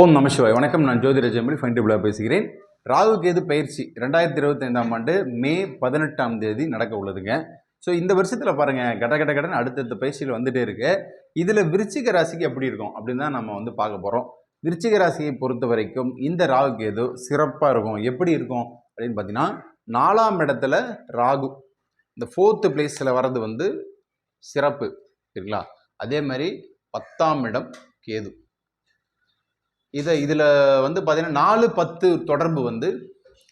ஓம் நமசிவாய் வணக்கம் நான் ஜோதி ஜெம்பி ஃபைன் டேபிளாக பேசுகிறேன். ராகு கேது பயிற்சி ரெண்டாயிரத்தி இருபத்தைந்தாம் ஆண்டு மே பதினெட்டாம் தேதி நடக்க உள்ளதுங்க. ஸோ இந்த வருஷத்தில் பாருங்கள் கட கட கடன் அடுத்தடுத்த பயிற்சியில் வந்துட்டே இருக்கு. இதில் விருச்சிக ராசிக்கு எப்படி இருக்கும் அப்படின்னு தான் நம்ம வந்து பார்க்க போகிறோம் விருச்சிக ராசியை பொறுத்த வரைக்கும் இந்த ராகு கேது சிறப்பாக இருக்கும். எப்படி இருக்கும் அப்படின்னு பார்த்தீங்கன்னா நாலாம் இடத்துல ராகு இந்த ஃபோர்த்து பிளேஸில் வர்றது வந்து சிறப்பு சரிங்களா? அதே மாதிரி பத்தாம் இடம் கேது. இதை இதில் வந்து பார்த்தீங்கன்னா நாலு பத்து தொடர்பு வந்து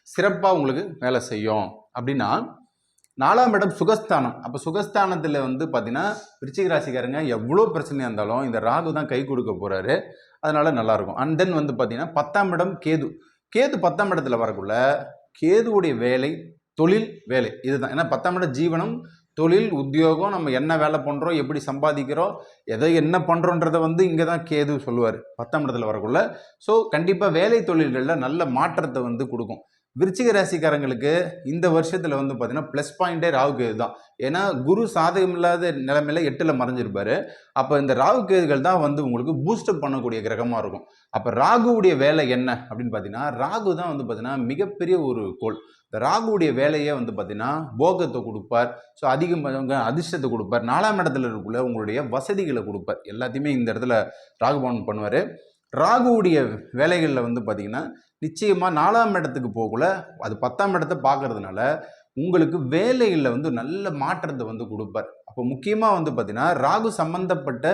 சிறப்பாக உங்களுக்கு வேலை செய்யும். அப்படின்னா நாலாம் இடம் சுகஸ்தானம். அப்போ சுகஸ்தானத்தில் வந்து பார்த்தீங்கன்னா விருச்சிக ராசிக்காரங்க எவ்வளோ பிரச்சனையாக இருந்தாலும் இந்த ராகு தான் கை கொடுக்க போகிறாரு அதனால் நல்லாயிருக்கும் அண்ட் தென் வந்து பார்த்திங்கன்னா பத்தாம் இடம் கேது. கேது பத்தாம் இடத்துல வரக்குள்ள கேதுவுடைய வேலை தொழில் வேலை. இதுதான். ஏன்னா பத்தாம் இடம் ஜீவனம் தொழில் உத்தியோகம் நம்ம என்ன வேலை பண்ணுறோம் எப்படி சம்பாதிக்கிறோம் எதை என்ன பண்ணுறோன்றதை வந்து இங்கே தான் கேது சொல்லுவார் பத்தாம் இடத்துல வரக்குள்ள. ஸோ கண்டிப்பாக வேலை தொழில்களில் நல்ல மாற்றத்தை வந்து கொடுக்கும். விருச்சிக ராசிக்காரங்களுக்கு இந்த வருஷத்தில் வந்து பார்த்தீங்கன்னா ப்ளஸ் பாயிண்டே ராகு கேது தான். ஏன்னா குரு சாதகம் இல்லாத நிலைமையில எட்டில் மறைஞ்சிருப்பார். அப்போ இந்த ராகு கேதுகள் தான் வந்து உங்களுக்கு பூஸ்டப் பண்ணக்கூடிய கிரகமாக இருக்கும். அப்போ ராகுவுடைய வேலை என்ன அப்படின்னு பார்த்தீங்கன்னா ராகு தான் வந்து பார்த்திங்கன்னா மிகப்பெரிய ஒரு கோள். ராகுடைய ராகுவுடைய வேலையே வந்து பார்த்தீங்கன்னா போகத்தை கொடுப்பார். ஸோ அதிகம் அதிர்ஷ்டத்தை கொடுப்பார். நாலாம் இடத்துல இருக்குள்ள உங்களுடைய வசதிகளை கொடுப்பார். எல்லாத்தையுமே இந்த இடத்துல ராகுபவன் பண்ணுவார். ராகுவுடைய வேலைகளில் வந்து பார்த்திங்கன்னா நிச்சயமாக நாலாம் இடத்துக்கு போகல அது பத்தாம் இடத்தை பார்க்கறதுனால உங்களுக்கு வேலைகளில் வந்து நல்ல மாற்றத்தை வந்து கொடுப்பார். அப்போ முக்கியமாக வந்து பார்த்தீங்கன்னா ராகு சம்மந்தப்பட்ட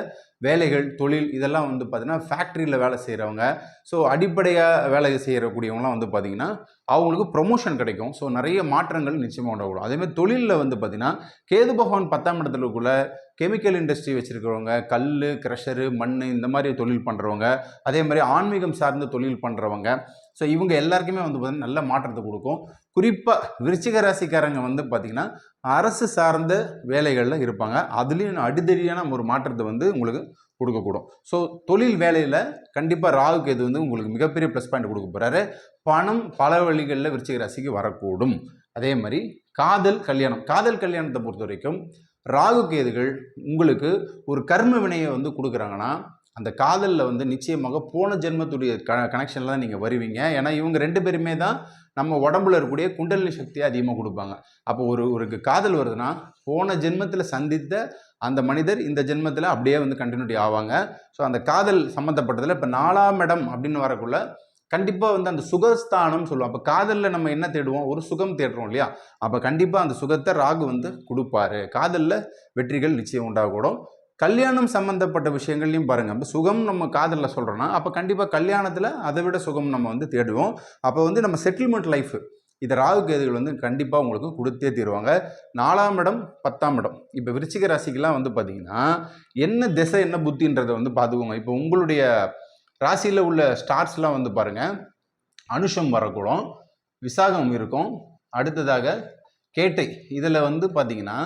வேலைகள் தொழில் இதெல்லாம் வந்து பார்த்தீங்கன்னா ஃபேக்ட்ரியில் வேலை செய்கிறவங்க ஸோ அடிப்படையாக வேலை செய்யக்கூடியவங்களாம் வந்து பார்த்தீங்கன்னா அவங்களுக்கு ப்ரொமோஷன் கிடைக்கும். ஸோ நிறைய மாற்றங்கள் நிச்சயமாக உண்டாகும். அதேமாதிரி தொழிலில் வந்து பார்த்தீங்கன்னா கேது பகவான் பத்தாம் இடத்துல கூட கெமிக்கல் இண்டஸ்ட்ரி வச்சுருக்கிறவங்க கல் க்ரஷரு மண் இந்த மாதிரி தொழில் பண்ணுறவங்க அதே மாதிரி ஆன்மீகம் சார்ந்த தொழில் பண்ணுறவங்க ஸோ இவங்க எல்லாருக்குமே வந்து பார்த்திங்கன்னா நல்ல மாற்றத்தை கொடுக்கும். குறிப்பாக விருச்சிக ராசிக்காரங்க வந்து பார்த்திங்கன்னா அரசு சார்ந்த வேலைகளில் இருப்பாங்க. அதுலேயும் அடிதடியான ஒரு மாற்றத்தை வந்து உங்களுக்கு கொடுக்கக்கூடும். ஸோ தொழில் வேலையில் கண்டிப்பாக ராகுக்கு இது வந்து உங்களுக்கு மிகப்பெரிய ப்ளஸ் பாயிண்ட் கொடுக்க போகிறாரு பணம் பல வழிகளில் விருச்சிக ராசிக்கு வரக்கூடும். அதே மாதிரி காதல் கல்யாணம். காதல் கல்யாணத்தை பொறுத்த வரைக்கும் ராகு கேதுகள் உங்களுக்கு ஒரு கர்ம வினையை வந்து கொடுக்குறாங்கன்னா அந்த காதலில் வந்து நிச்சயமாக போன ஜென்மத்துடைய க கனெக்ஷனில் தான் நீங்கள் வருவீங்க. ஏன்னா இவங்க ரெண்டு பேருமே தான் நம்ம உடம்புல இருக்கக்கூடிய குண்டலினி சக்தியை அதிகமாக கொடுப்பாங்க. அப்போ ஒரு ஒரு காதல் வருதுன்னா போன ஜென்மத்தில் சந்தித்த அந்த மனிதர் இந்த ஜென்மத்தில் அப்படியே வந்து கண்டினியூட்டி ஆவாங்க. ஸோ அந்த காதல் சம்மந்தப்பட்டதில் இப்போ நாலாம் இடம் அப்படின்னு வரக்குள்ள கண்டிப்பாக வந்து அந்த சுகஸ்தானம் சொல்லுவோம். அப்போ காதலில் நம்ம என்ன தேடுவோம்? ஒரு சுகம் தேடுறோம் இல்லையா? அப்போ கண்டிப்பாக அந்த சுகத்தை ராகு வந்து கொடுப்பாரு. காதலில் வெற்றிகள் நிச்சயம் உண்டாகக்கூடும். கல்யாணம் சம்மந்தப்பட்ட விஷயங்கள்லையும் பாருங்கள் இப்போ சுகம் நம்ம காதலில் சொல்கிறோன்னா அப்போ கண்டிப்பாக கல்யாணத்தில் அதை விட சுகம் நம்ம வந்து தேடுவோம். அப்போ வந்து நம்ம செட்டில்மெண்ட் லைஃப் இதை ராகு கேதுகள் வந்து கண்டிப்பாக உங்களுக்கு கொடுத்தே தீருவாங்க. நாலாம் இடம் பத்தாம் இடம். இப்போ விருச்சிக ராசிக்கெலாம் வந்து பார்த்தீங்கன்னா என்ன திசை என்ன புத்தின்றதை வந்து பார்த்துக்கோங்க இப்போ உங்களுடைய ராசியில் உள்ள ஸ்டார்ஸ்லாம் வந்து பாருங்கள் அனுஷம் வரக்கூடும் விசாகம் இருக்கும். அடுத்ததாக கேட்டை. இதில் வந்து பார்த்தீங்கன்னா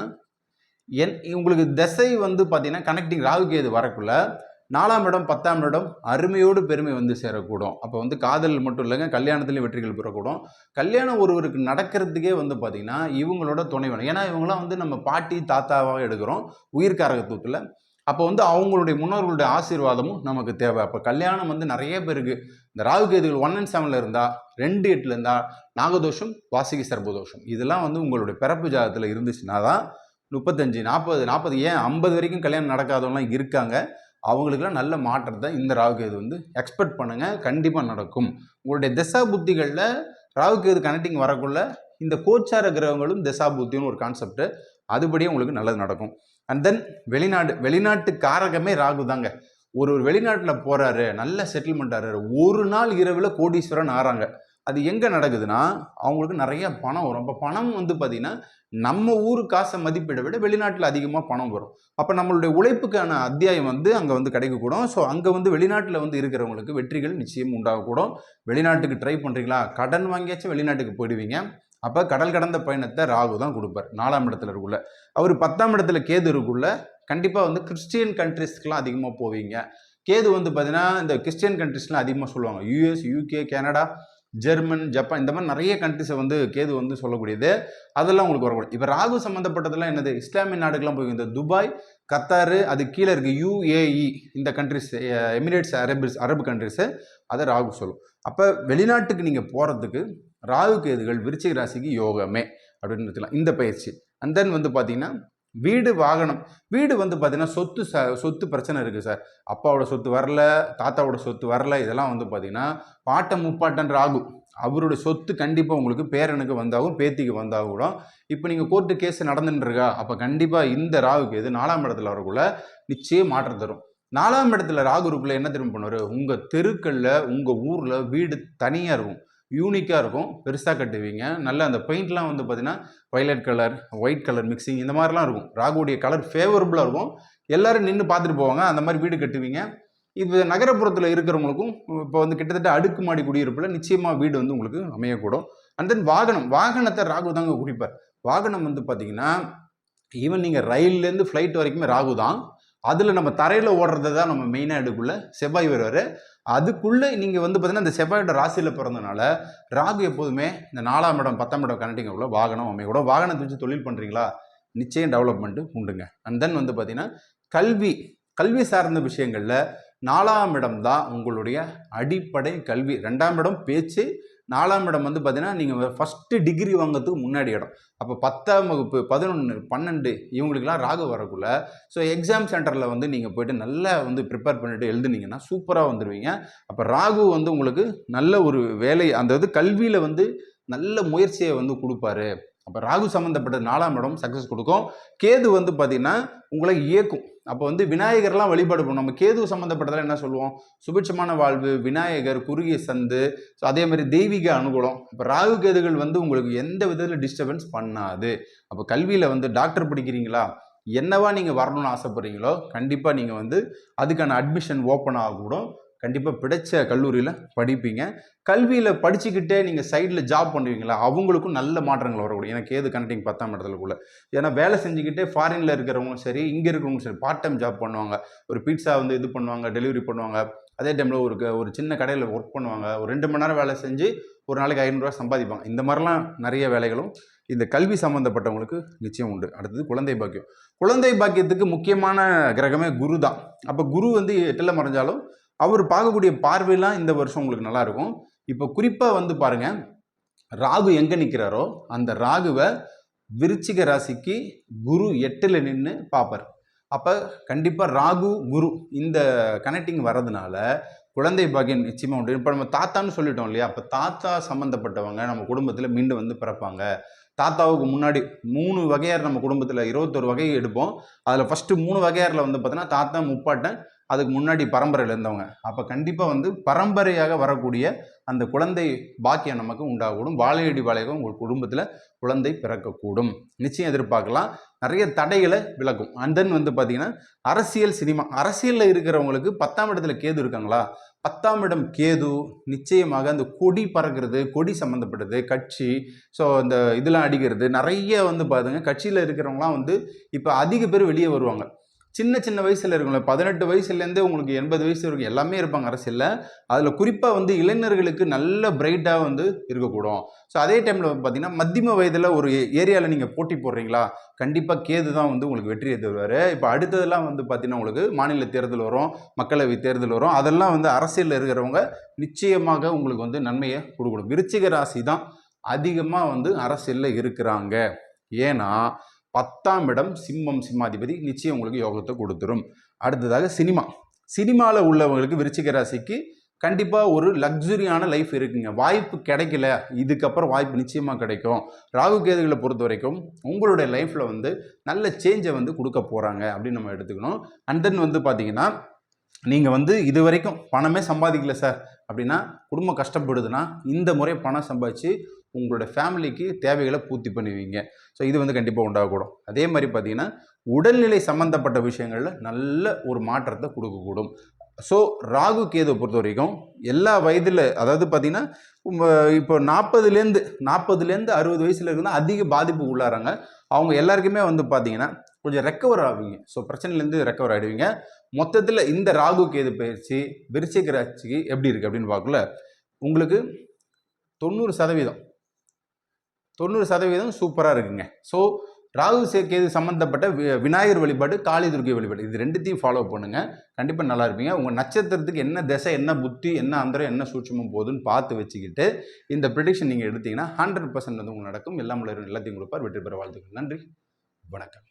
என் உங்களுக்கு திசை வந்து பார்த்தீங்கன்னா கனெக்டிங் ராகு கேது வரக்குள்ள நாலாம் இடம் பத்தாம் இடம் அருமையோடு பெருமை வந்து சேரக்கூடும். அப்போ வந்து காதல் மட்டும் இல்லைங்க கல்யாணத்துலேயும் வெற்றிகள் பெறக்கூடும். கல்யாணம் ஒருவருக்கு நடக்கிறதுக்கே வந்து பார்த்திங்கன்னா இவங்களோட துணை வேணும் ஏன்னா இவங்களாம் வந்து நம்ம பாட்டி தாத்தாவாக எடுக்கிறோம் உயிர்காரகத்துவத்தில். அப்போ வந்து அவங்களுடைய முன்னோர்களுடைய ஆசீர்வாதமும் நமக்கு தேவை. அப்போ கல்யாணம் வந்து நிறைய பேருக்கு இந்த ராகு கேதுகள் ஒன் அண்ட் செவனில் இருந்தால் ரெண்டு எட்டில் இருந்தால் நாகதோஷம் வாசிகி சர்பதோஷம் இதெல்லாம் வந்து உங்களுடைய பிறப்பு ஜாதத்தில் இருந்துச்சுன்னா தான் முப்பத்தஞ்சு நாற்பது நாற்பது ஏன் ஐம்பது வரைக்கும் கல்யாணம் நடக்காதவங்களாம் இருக்காங்க. அவங்களுக்குலாம் நல்ல மாற்றத்தை இந்த ராகுகேது வந்து எக்ஸ்பெக்ட் பண்ணுங்கள் கண்டிப்பாக நடக்கும். உங்களுடைய திசா புத்திகளில் ராகுகேது கனெக்டிங் வரக்குள்ள இந்த கோச்சார கிரகங்களும் திசா புத்தின்னு ஒரு கான்செப்ட் அதுபடியே உங்களுக்கு நல்லது நடக்கும். அண்ட் தென் வெளிநாடு வெளிநாட்டு காரகமே ராகு தாங்க. ஒரு ஒரு வெளிநாட்டில் போகிறாரு நல்ல செட்டில்மெண்ட் ஆகிறாரு ஒரு நாள் இரவில் கோடீஸ்வரன் ஆறாங்க. அது எங்கே நடக்குதுன்னா அவங்களுக்கு நிறைய பணம் வரும். இப்போ பணம் வந்து பார்த்திங்கன்னா நம்ம ஊர் காசை மதிப்பீடை விட வெளிநாட்டில் அதிகமாக பணம் வரும். அப்போ நம்மளுடைய உழைப்புக்கான அத்தியாயம் வந்து அங்கே வந்து கிடைக்கக்கூடும். ஸோ அங்கே வந்து வெளிநாட்டில் வந்து இருக்கிறவங்களுக்கு வெற்றிகள் நிச்சயம் உண்டாகக்கூடும். வெளிநாட்டுக்கு ட்ரை பண்ணுறீங்களா கடன் வாங்கியாச்சும் வெளிநாட்டுக்கு போயிடுவீங்க. அப்போ கடல் கடந்த பயணத்தை ராகு தான் கொடுப்பார். நாலாம் இடத்துல இருக்குள்ள. அவர் பத்தாம் இடத்துல கேது இருக்குள்ள கண்டிப்பாக வந்து கிறிஸ்டியன் கண்ட்ரிஸ்க்கெலாம் அதிகமாக போவீங்க. கேது வந்து பார்த்தீங்கன்னா இந்த கிறிஸ்டியன் கண்ட்ரிஸ்லாம் அதிகமாக சொல்லுவாங்க. US UK Canada German Japan இந்த மாதிரி நிறைய கண்ட்ரிஸை வந்து கேது வந்து சொல்லக்கூடியது. அதெல்லாம் உங்களுக்கு வரக்கூடாது. இப்போ ராகு சம்மந்தப்பட்டதெல்லாம் என்னது? இஸ்லாமிய நாடுகள்லாம் போய் இந்த துபாய் கத்தாரு அது கீழே இருக்குது யுஏஇ இந்த கண்ட்ரிஸ் எமிரேட்ஸ் அரபு அரபு கண்ட்ரிஸு அதை ராகு சொல்லும். அப்போ வெளிநாட்டுக்கு நீங்கள் போகிறதுக்கு ராகு கேதுகள் விருச்சிக ராசிக்கு யோகமே அப்படின்னு வச்சுக்கலாம் இந்த பயிற்சி. அண்ட் தென் வந்து பார்த்தீங்கன்னா வீடு வாகனம். வீடு வந்து பார்த்தீங்கன்னா சொத்து ச சொத்து பிரச்சனை இருக்குது சார். அப்பாவோட சொத்து வரல தாத்தாவோட சொத்து வரல இதெல்லாம் வந்து பார்த்தீங்கன்னா பாட்டம் முப்பாட்டன் ராகு. அவருடைய சொத்து கண்டிப்பாக உங்களுக்கு பேரனுக்கு வந்தாகும் பேத்திக்கு வந்தாகும் கூட இப்போ நீங்கள் கோர்ட்டு கேஸ் நடந்துட்டுருக்கா அப்போ கண்டிப்பாக இந்த ராகுக்கு எது நாலாம் இடத்துல வரக்குள்ள நிச்சயம் மாற்றம் தரும். நாலாம் இடத்துல ராகு இருக்குள்ள என்ன திரும்ப பண்ணுவார்? உங்கள் தெருக்களில் உங்கள் ஊரில் வீடு தனியாக இருக்கும். யூனிக்காக இருக்கும். பெருசாக கட்டுவீங்க. நல்ல அந்த பெயிண்ட்லாம் வந்து பார்த்தீங்கன்னா violet colour white colour mixing இந்த மாதிரிலாம் இருக்கும். ராகுடைய கலர் ஃபேவரபுளாக இருக்கும். எல்லோரும் நின்று பார்த்துட்டு போவாங்க. அந்த மாதிரி வீடு கட்டுவீங்க. இது நகரப்புறத்தில் இருக்கிறவங்களுக்கும் இப்போ வந்து கிட்டத்தட்ட அடுக்குமாடி குடியிருப்பில் நிச்சயமாக வீடு வந்து உங்களுக்கு அமையக்கூடும். அண்ட் தென் வாகனம். வாகனத்தை ராகு தாங்க குடிப்பார் வாகனம் வந்து பார்த்தீங்கன்னா ஈவன் நீங்கள் ரயில்லேருந்து ஃப்ளைட் வரைக்குமே ராகு தான் அதில் நம்ம தரையில் ஓடுறது தான் நம்ம மெயினாக எடுக்குள்ள செவ்வாய் வருவார். அதுக்குள்ளே நீங்கள் வந்து பார்த்தீங்கன்னா இந்த செவ்வாயோட ராசியில் பிறந்தனால ராகு எப்போதுமே இந்த நாலாம் இடம் பத்தாம் இடம் கனெக்டிங் உள்ள வாகனம் கூட வாகனத்தை வச்சு தொழில் பண்ணுறீங்களா நிச்சயம் டெவலப்மெண்ட்டு உண்டுங்க. அண்ட் தென் வந்து பார்த்தீங்கன்னா கல்வி கல்வி சார்ந்த விஷயங்களில் நாலாம் இடம் தான் உங்களுடைய அடிப்படை கல்வி. ரெண்டாம் இடம் பேச்சு நாலாம் இடம் வந்து பார்த்தீங்கன்னா நீங்கள் ஃபஸ்ட்டு டிகிரி வாங்கிறதுக்கு முன்னாடி இடம். அப்போ பத்தாம் வகுப்பு பதினொன்று பன்னெண்டு இவங்களுக்கெல்லாம் ராகு வரக்குள்ள ஸோ எக்ஸாம் சென்டரில் வந்து நீங்கள் போய்ட்டு நல்லா வந்து ப்ரிப்பேர் பண்ணிட்டு எழுதுனீங்கன்னா சூப்பராக வந்துடுவீங்க அப்போ ராகு வந்து உங்களுக்கு நல்ல ஒரு வேலை அந்த இது கல்வியில் வந்து நல்ல முயற்சியை வந்து கொடுப்பாரு. அப்போ ராகு சம்மந்தப்பட்ட நாலாம் இடம் சக்ஸஸ் கொடுக்கும். கேது வந்து பார்த்திங்கன்னா உங்களை இயக்கும். அப்போ வந்து விநாயகர்லாம் வழிபாடு பண்ணும் நம்ம கேது சம்மந்தப்பட்டதெல்லாம் என்ன சொல்லுவோம்? சுபிட்சமான வாழ்வு விநாயகர் குறுகிய சந்து ஸோ அதே மாதிரி தெய்வீக அனுகூலம். இப்போ ராகு கேதுகள் வந்து உங்களுக்கு எந்த விதத்தில் டிஸ்டர்பன்ஸ் பண்ணாது. அப்போ கல்வியில் வந்து டாக்டர் படிக்கிறீங்களா? என்னவா நீங்கள் வரணும்னு ஆசைப்படுறீங்களோ கண்டிப்பாக நீங்கள் வந்து அதுக்கான அட்மிஷன் ஓப்பன் ஆகக்கூடும். கண்டிப்பாக பிடிச்ச கல்லூரியில் படிப்பீங்க. கல்வியில் படிச்சுக்கிட்டே நீங்கள் சைடில் ஜாப் பண்ணுவீங்களா அவங்களுக்கும் நல்ல மாற்றங்கள் வரக்கூடிய எனக்கு ஏது கனெக்டிங் பத்தாம் இடத்துலக்குள்ள? ஏன்னா வேலை செஞ்சுக்கிட்டே ஃபாரினில் இருக்கிறவங்களும் சரி இங்கே இருக்கிறவங்களும் சரி பார்ட் டைம் ஜாப் பண்ணுவாங்க. ஒரு பீட்சா வந்து இது பண்ணுவாங்க டெலிவரி பண்ணுவாங்க. அதே டைமில் ஒரு ஒரு சின்ன கடையில் ஒர்க் பண்ணுவாங்க. ஒரு ரெண்டு மணி நேரம் வேலை செஞ்சு ஒரு நாளைக்கு ஐநூறுரூவா சம்பாதிப்பாங்க. இந்த மாதிரிலாம் நிறைய வேலைகளும் இந்த கல்வி சம்மந்தப்பட்டவங்களுக்கு நிச்சயம் உண்டு. அடுத்தது குழந்தை பாக்கியம். குழந்தை பாக்கியத்துக்கு முக்கியமான கிரகமே குரு தான். அப்போ குரு வந்து எட்டில் மறைஞ்சாலும் அவர் பார்க்கக்கூடிய பார்வையெல்லாம் இந்த வருஷம் உங்களுக்கு நல்லாயிருக்கும். இப்போ குறிப்பாக வந்து பாருங்க ராகு எங்கே நிற்கிறாரோ அந்த ராகுவை விருச்சிக ராசிக்கு குரு எட்டில் நின்று பார்ப்பார். அப்போ கண்டிப்பாக ராகு குரு இந்த கனெக்டிங் வர்றதுனால குழந்தை பாக்கியம் நிச்சயமாக உண்டு. இப்போ நம்ம தாத்தான்னு சொல்லிட்டோம் இல்லையா? அப்போ தாத்தா சம்மந்தப்பட்டவங்க நம்ம குடும்பத்தில் மீண்டும் வந்து பிறப்பாங்க. தாத்தாவுக்கு முன்னாடி மூணு வகையார் நம்ம குடும்பத்தில் இருபத்தொரு வகை எடுப்போம். அதில் ஃபஸ்ட்டு மூணு வகையாரில் வந்து பார்த்தோன்னா தாத்தா முப்பாட்டன் அதுக்கு முன்னாடி பரம்பரையில் இருந்தவங்க. அப்போ கண்டிப்பாக வந்து பரம்பரையாக வரக்கூடிய அந்த குழந்தை பாக்கியம் நமக்கு உண்டாகக்கூடும். வாழையடி வாழையாக உங்கள் குடும்பத்தில் குழந்தை பிறக்கக்கூடும். நிச்சயம் எதிர்பார்க்கலாம். நிறைய தடைகளை விளக்கும். அண்ட் தென் வந்து பார்த்திங்கன்னா அரசியல் சினிமா. அரசியலில் இருக்கிறவங்களுக்கு பத்தாம் இடத்துல கேது இருக்காங்களா? பத்தாம் இடம் கேது நிச்சயமாக அந்த கொடி பறக்கிறது கொடி சம்மந்தப்பட்டது கட்சி ஸோ இந்த இதெல்லாம் அடிக்கிறது நிறைய வந்து பார்த்துங்க கட்சியில் இருக்கிறவங்களாம் வந்து இப்போ அதிக பேர் வெளியே வருவாங்க. சின்ன சின்ன வயசில் இருக்கும்ல பதினெட்டு வயசுலேருந்தே உங்களுக்கு எண்பது வயசு வரைக்கும் எல்லாமே இருப்பாங்க அரசியலில். அதில் குறிப்பாக வந்து இளைஞர்களுக்கு நல்ல பிரைட்டாக வந்து இருக்கக்கூடும். ஸோ அதே டைமில் பார்த்தீங்கன்னா மத்தியம வயதில் ஒரு ஏரியாவில் நீங்கள் போட்டி போடுறீங்களா? கண்டிப்பாக கேது தான் வந்து உங்களுக்கு வெற்றியை தருவார் இப்போ அடுத்ததெல்லாம் வந்து பார்த்தீங்கன்னா உங்களுக்கு மாநில தேர்தல் வரும் மக்களவை தேர்தல் வரும். அதெல்லாம் வந்து அரசியலில் இருக்கிறவங்க நிச்சயமாக உங்களுக்கு வந்து நன்மையை கொடுக்கணும். விருச்சிக ராசி தான் அதிகமாக வந்து அரசியலில் இருக்கிறாங்க. ஏன்னா பத்தாம் இடம் சிம்மம் சிம்மாதிபதி நிச்சயம் உங்களுக்கு யோகத்தை கொடுத்துரும். அடுத்ததாக சினிமா. சினிமாவில் உள்ளவங்களுக்கு விருச்சிக ராசிக்கு கண்டிப்பாக ஒரு லக்ஸுரியான லைஃப் இருக்குங்க. வாய்ப்பு கிடைக்கல. இதுக்கப்புறம் வாய்ப்பு நிச்சயமாக கிடைக்கும். ராகு கேதுகளை பொறுத்த வரைக்கும் உங்களுடைய லைஃப்பில் வந்து நல்ல சேஞ்சை வந்து கொடுக்க போகிறாங்க அப்படின்னு நம்ம எடுத்துக்கணும். அண்ட் தென் வந்து பார்த்திங்கன்னா நீங்கள் வந்து இது வரைக்கும் பணமே சம்பாதிக்கல சார் அப்படின்னா குடும்பம் கஷ்டப்படுதுன்னா இந்த முறை பணம் சம்பாதிச்சு உங்களோட ஃபேமிலிக்கு தேவைகளை பூர்த்தி பண்ணுவீங்க. ஸோ இது வந்து கண்டிப்பாக உண்டாகக்கூடும். அதே மாதிரி பார்த்தீங்கன்னா உடல்நிலை சம்மந்தப்பட்ட விஷயங்களில் நல்ல ஒரு மாற்றத்தை கொடுக்கக்கூடும். ஸோ ராகு கேது பொறுத்த வரைக்கும் எல்லா வயதில் அதாவது பார்த்தீங்கன்னா இப்போ நாற்பதுலேருந்து நாற்பதுலேருந்து அறுபது வயசில் இருந்தால் அதிக பாதிப்பு உள்ளாராங்க அவங்க எல்லாருக்குமே வந்து பார்த்தீங்கன்னா கொஞ்சம் ரெக்கவர் ஆவீங்க. ஸோ பிரச்சனையிலேருந்து ரெக்கவர் ஆகிடுவீங்க மொத்தத்தில் இந்த ராகு கேது பயிற்சி விருச்சிக ராசிக்கு எப்படி இருக்குது அப்படின்னு பார்க்கல உங்களுக்கு தொண்ணூறு சதவீதம் தொண்ணூறு சதவீதம் சூப்பராக இருக்குங்க. ஸோ ராகு கேது சம்மந்தப்பட்ட விநாயகர் வழிபாடு காளி துர்கை வழிபாடு. இது ரெண்டுத்தையும் ஃபாலோ பண்ணுங்கள் கண்டிப்பாக நல்லா இருப்பீங்க. உங்கள் நட்சத்திரத்துக்கு என்ன திசை என்ன புத்தி என்ன அந்தரம் என்ன சூட்சமும் போகுதுன்னு பார்த்து வச்சுக்கிட்டு இந்த ப்ரிடிக்ஷன் நீங்கள் எடுத்தீங்கன்னா ஹண்ட்ரட் பர்சன்ட் வந்து உங்களுக்கு நடக்கும். எல்லாம் எல்லாத்தையும் கொடுப்பார். வெற்றி பெற வாழ்த்துக்கள். நன்றி. வணக்கம்.